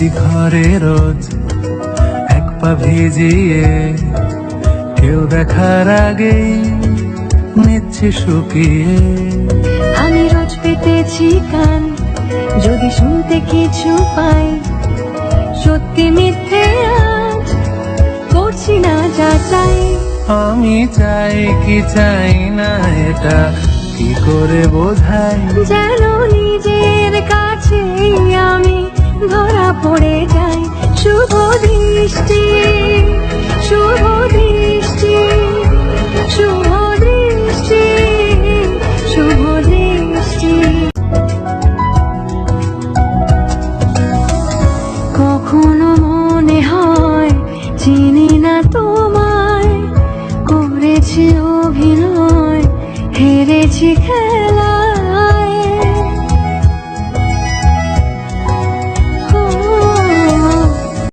পেতেছি ঘরে রোজ এক পা ভিজিয়ে। কেউ দেখার আগেই নিচ্ছে শুকিয়ে। আমি রোজ পেতেছি কান যদি শুনতে কিছু পাই। সত্যি মিথ্যে আজ করছি না যাচাই আমি চাই কি চাই না এটা কি করে বোঝাই? যেন ধরা পড়ে যায়। শুভ দৃষ্টি শুভ দৃষ্টি শুভ দৃষ্টি শুভ দৃষ্টি। কখনো মনে হয় চিনি না তোমায়, করেছি অভিনয়, হেরেছি খেলা।